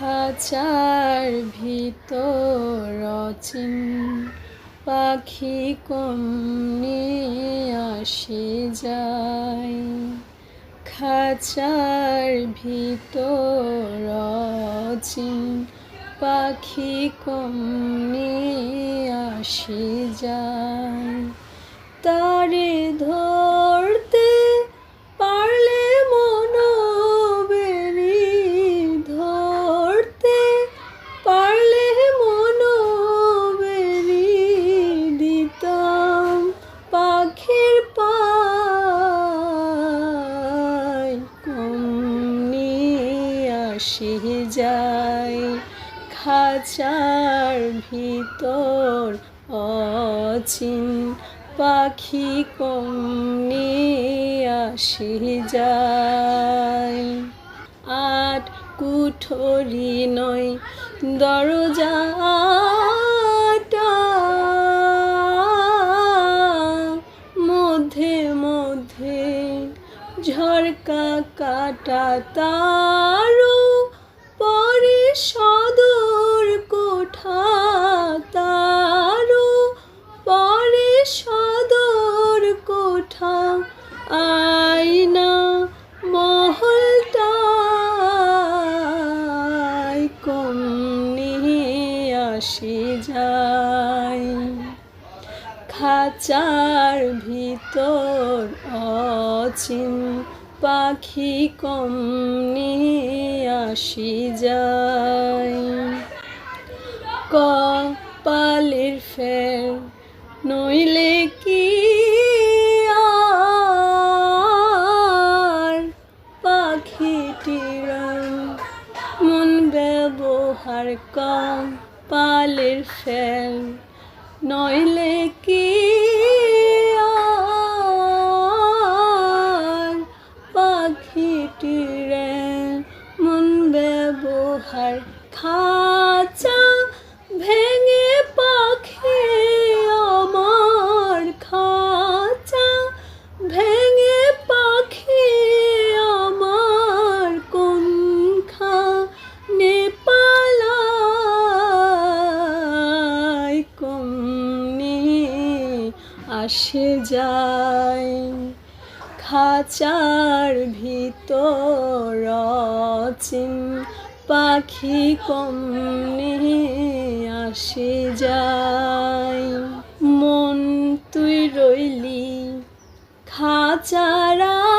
খাঁচার ভিতর অচিন পাখি কমনি আসে যায়। খাঁচার ভিতর অচিন পাখি কমনি আসে যায়। আসে যায় খাঁচার ভিতর অচিন পাখি কমনি আসে যায় আট কুঠরি নয় দরজাটা মধ্যে মধ্যে ঝরকা কাটা পরে সদর কোঠা তারও পরে সদর কোঠা। আয়না মহলটায় কমনি আসে যায় খাঁচার ভিতর অচিন পাখি কমনি আসি যায় কপালের ফের নইলে কি আর? পাখিটির মন ব্যবহার কম পালের ফেল নইলে কি ব্যবহার খাঁচা ভেঙে পাখি আমার খাঁচা ভেঙে পাখি আমার কোন খানে পালায়? কমনি আসে যায় খাঁচার ভিতর অচিন পাখি কমনি আসে যাই। মন তুই রইলি খাঁচারা